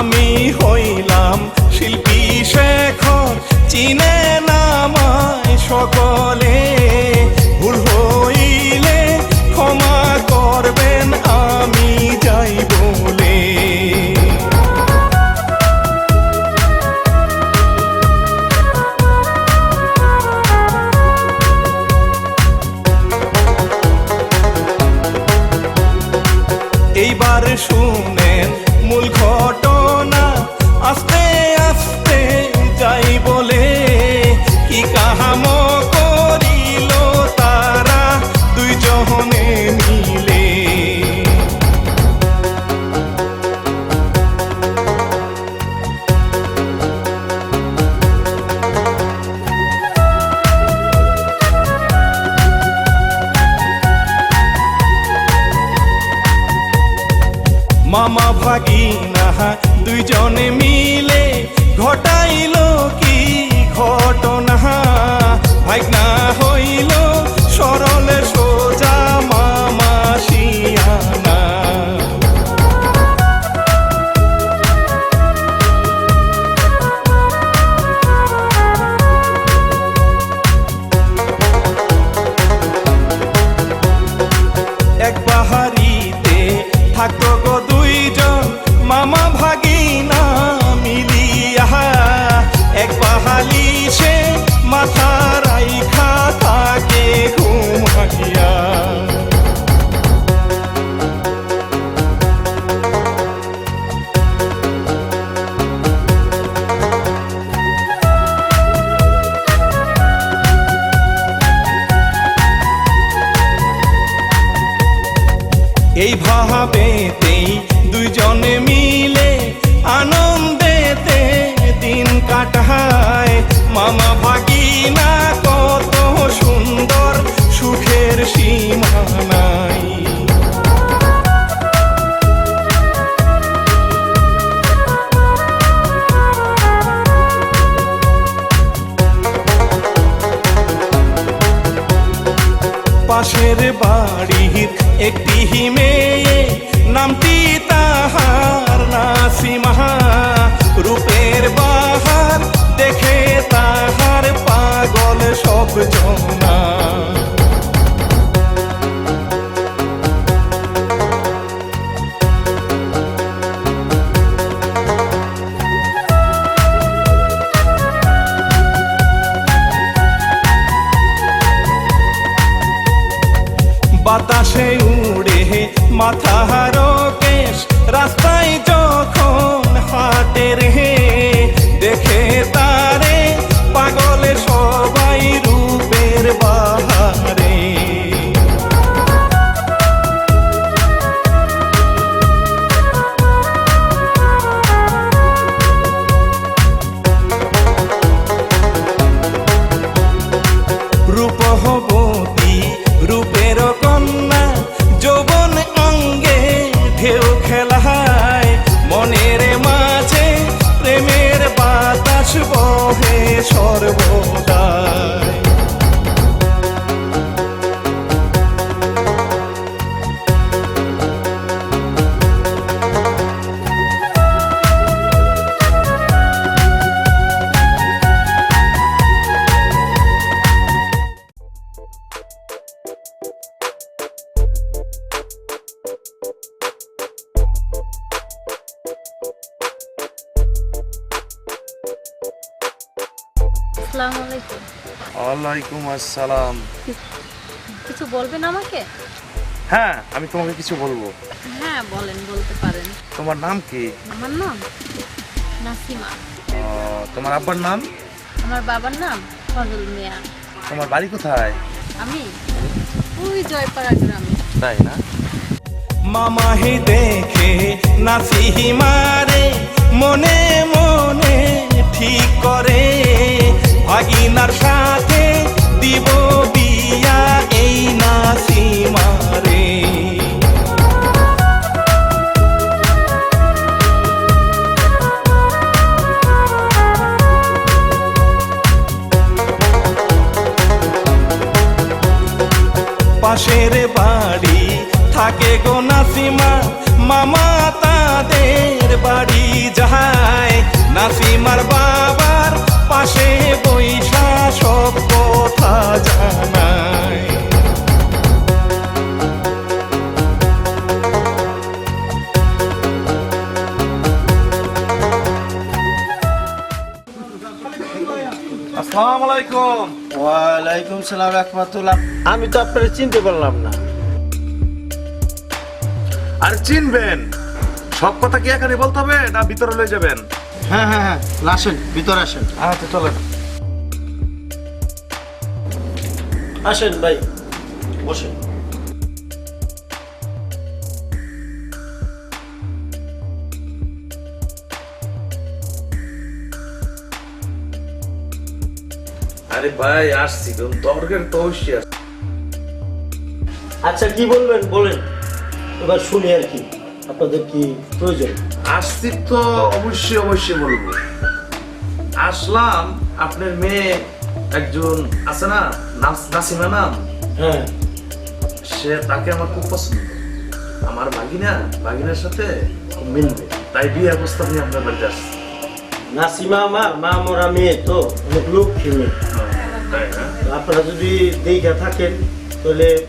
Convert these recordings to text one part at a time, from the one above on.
আমি হইলাম শিল্পী শেখর চিনে নামায় সকলে। বাড়ির একটি বাতাসে উড়ে মাথার কেশ। রাস্তায় যখন হাটে রে আসসালাম কিছু বলবেন আমাকে? হ্যাঁ আমি তোমাকে কিছু বলব। হ্যাঁ বলেন বলতে পারেন। তোমার নাম কি? আমার নাম নাসিমা। তোমার আব্বার নাম? আমার বাবার নাম ফজল মিয়া। তোমার বাড়ি কোথায়? আমি ওই জয়পাড়া গ্রামে। তাই না? মামা হে দেখে নাসিহি মারে মনে মনে ঠিক করে। ভাগিনার সাথে বিয়া এই নাসিমারে পাশের বাড়ি থাকে গো নাসিমা, মামা তাদের বাড়ি যায়। নাসিমার বাবার পাশে বৈশা সব কথা আসসালামু আলাইকুম ওয়ালাইকুম সালাম রহমতুল্লাহ। আমি তো আপনারা চিনতে পারলাম না। আর চিনবেন? সব কথা কি এখানে বলতে হবে না ভিতরে লয়ে যাবেন? হ্যাঁ হ্যাঁ হ্যাঁ আসেন ভিতরে আসেন। আচ্ছা চলেন। আসেন ভাই বসেন। আরে ভাই আসছি কোন তর্কের তো অবশ্যই। আচ্ছা কি বলবেন? বলেন। এবার শুনি আর কি আপনাদের কি প্রয়োজন? আসছি তো অবশ্যই অবশ্যই বলব। আসলাম আপনার মেয়ে একজন আছে না? নাসিমা নাম? হ্যাঁ। সে তাকে আমার খুব পছন্দ। আমার ভাগিনা ভাগিনার সাথে মিলবে। তাই বিয়ে প্রস্তাব নিয়ে আপনার বাড়িতে আসছি। নাসিমা আমার মা মরা মেয়ে তো অনেক লক্ষ্মী মেয়ে। আপনারা যদি দেখে থাকেন তাহলে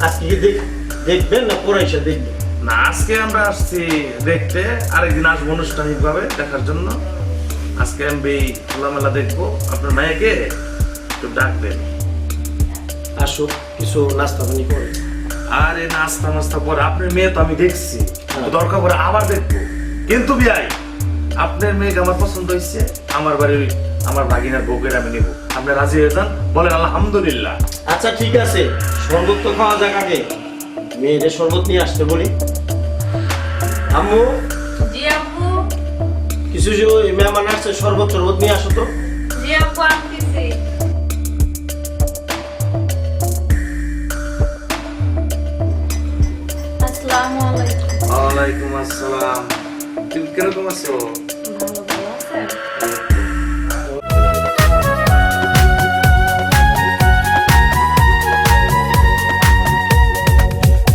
আজকে কি দেখ- দেখবেন না পড়াইসা দেখবেন? না আজকে আমরা আসছি দেখতে। আরেকদিন আসব আনুষ্ঠানিক ভাবে দেখার জন্য। আজকে আমি খোলামেলা দেখব। আপনার মেয়েকে একটু ডাকবেন আসুক কিছু নাস্তা পানি করে। আর নাস্তা নাস্তা পরে আপনার মেয়ে তো আমি দেখছি। হ্যাঁ। দরকার পরে আবার দেখব। কিন্তু বিয়াই আপনার মেয়েকে আমার পছন্দ হয়েছে। আমার বাড়ির আমার ভাগিনার বউকে আমি নেব। আপনি রাজি হয়ে যান? বলেন আলহামদুলিল্লাহ। আচ্ছা ঠিক আছে। শরবত তো খাওয়া যাক আগে। মেয়েদের শরবত নিয়ে আসতে বলি। আম্মু কিছু যে ওই মেহমান আসছে শরবত শরবত নিয়ে আসো তো। জি আপু আনতেছি আসসালামু আলাইকুম। ওয়ালাইকুম আসসালাম। তুমি কীরকম আছো? ভালো ভালো। আছেন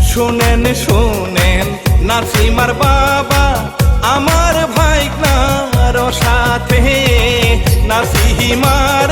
শুনেন শুনেন নাসিমার বাবা আমার ভাইকনার নাসিমারে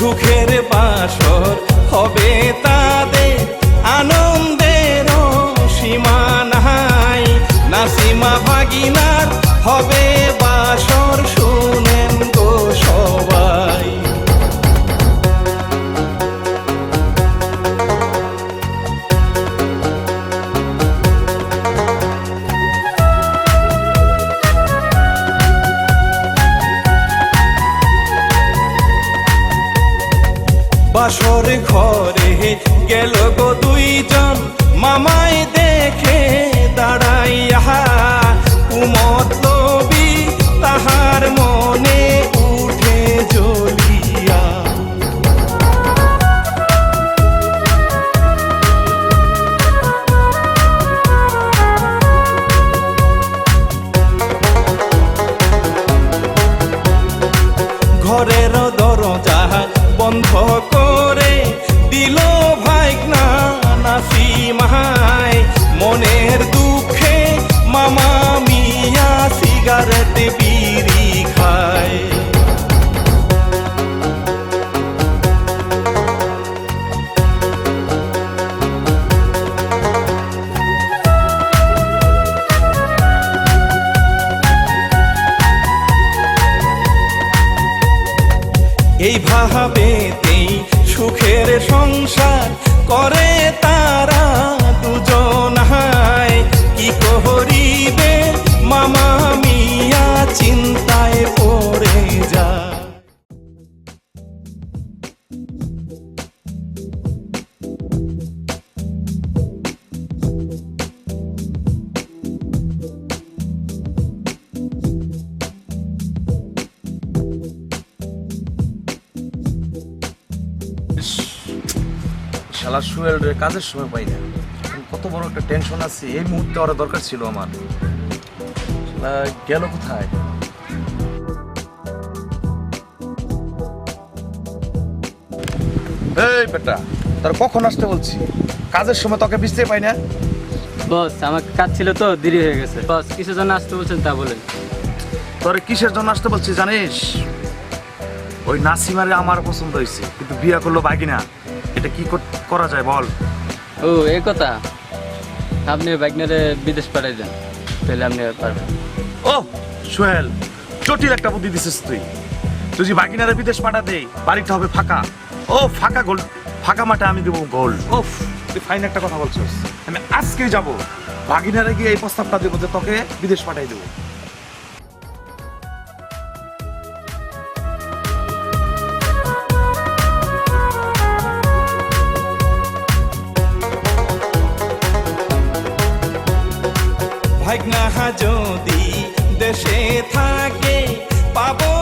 সুখের বাসর হবে তাদের ভাবেতেই সুখের সংসার করে তারা দুজন কি করিবে মামা মিয়া চিন্তা শালা সুয়েল রে কাজের সময় পাই না। কত বড় একটা টেনশন আছে এই মুহূর্তে ওরা দরকার ছিল আমার। শালা গেল কোথায়? এই বেটা তার কখন আসতে বলছি? কাজের সময় তোকে বুঝতে পাই না। বস আমার কাজ ছিল তো দেরি হয়ে গেছে। বস কিসের জন্য আসতে বলছেন তা বলেন। তোরে কিসের জন্য আসতে বলছি জানিস? ওই নাসিমারে আমার পছন্দ হয়েছে কিন্তু বিয়া করল বাগিনা। এটা কি করা যায় বল। ও এই কথা। আপনি বাইকনারে বিদেশ পাঠাই দেন তাহলে আপনি পারবেন। ও সোহেল জটিল একটা বুদ্ধি দিছিস তুই। তুই যে বাগিনারে বিদেশ পাঠা দেই বাড়িটা হবে ফাঁকা। ও ফাঁকা গোল ফাঁকা মাঠে আমি দেবো গোল। ও তুই ফাইন একটা কথা বলছিস। আমি আজকেই যাব। বাগিনারে গিয়ে এই প্রস্তাবটা দেবো যে তোকে বিদেশ পাঠাই দেবো। ভাগনা যদি দেশে থাকে পাবো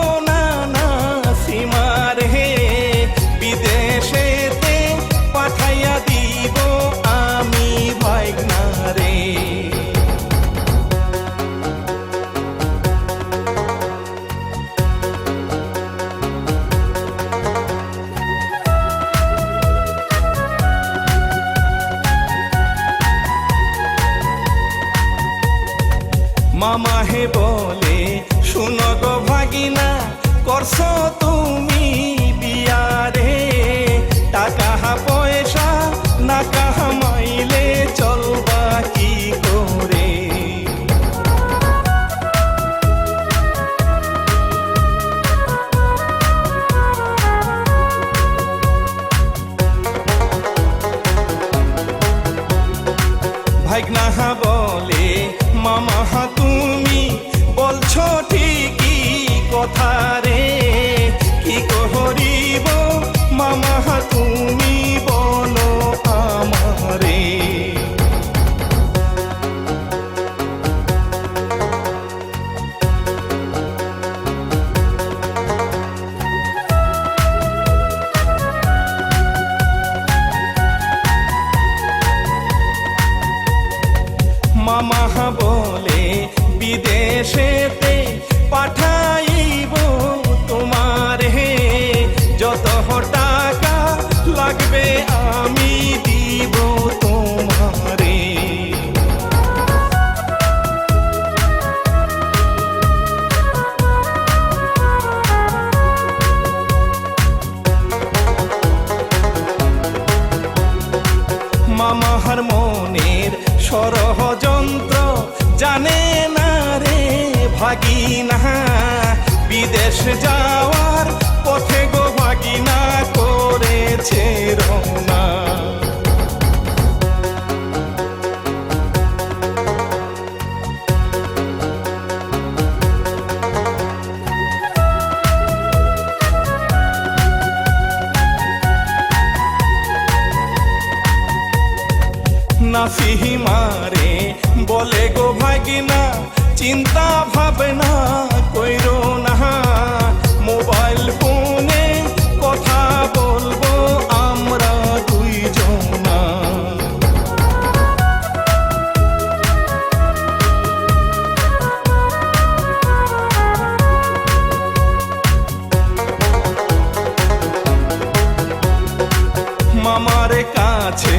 কাছে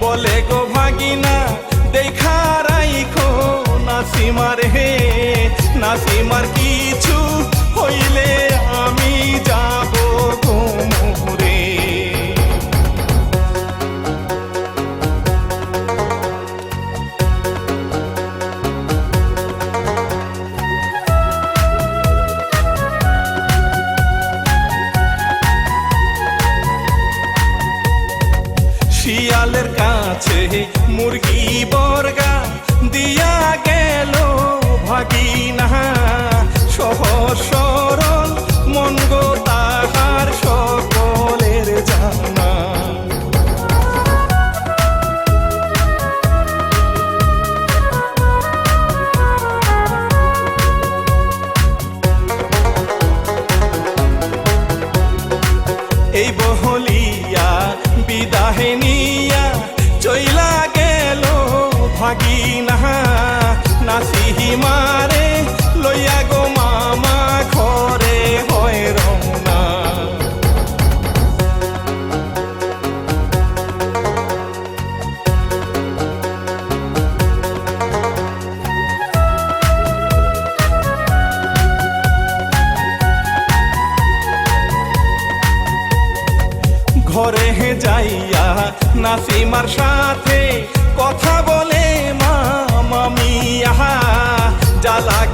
বলে গো ভাগিনা দেখা রাইখো নাসিমার হে। নাসিমার কিছু হইলে সকলের জানা। এই নিয়া চইলা গেল ভাগিনা নাসিহি ঘরে যাইয়া নাসিমার সাথে কথা বলে মামিয়া জ্বালা লাগবে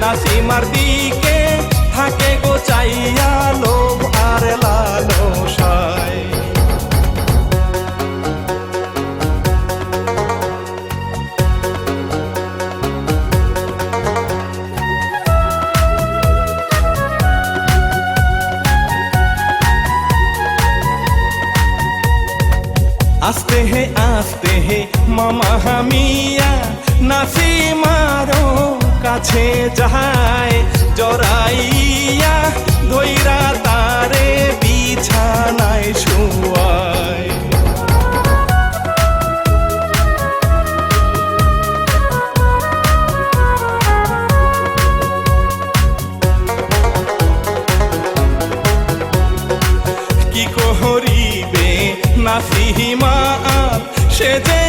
নাসিমার দিকে থাকে গো চাইয়া লোভ আর লালসায়। আস্তে হে আস্তে হে মামা যায় জরাইয়া ধৈরা তারে বিছানায় শুয়ায়। কি কহরিবে নাসিমা সে যে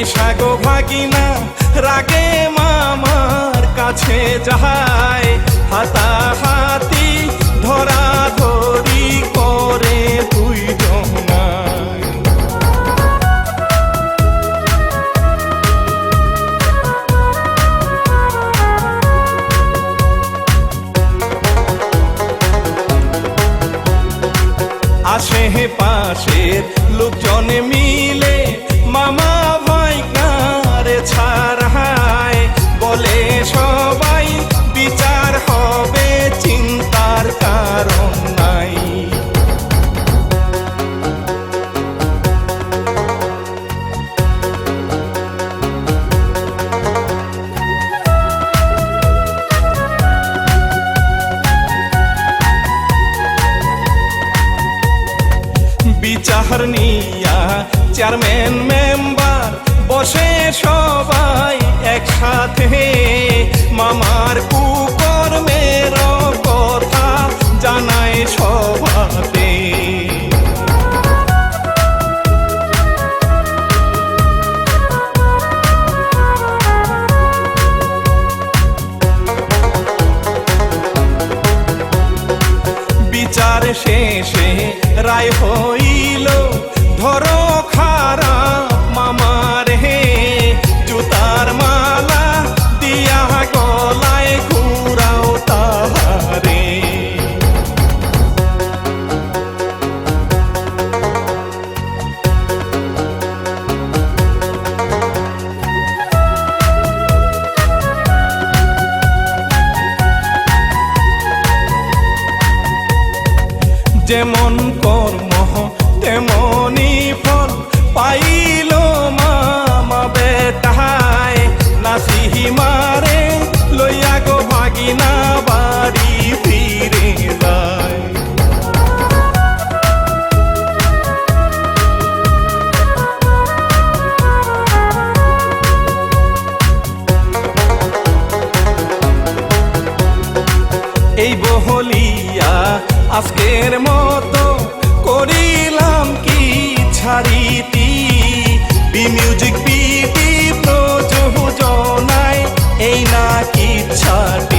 আইসা গো ভাগিনা, রাগে মামার কাছে যাহায় হাতাহাতি ধরা ধরি করে হে পাশের লোকজন মিলে হলিয়া আজকের মতো করিলাম কি ছাড়িতি? বি মিউজিক পিটি প্রযোজনায় এই না কি ছাড়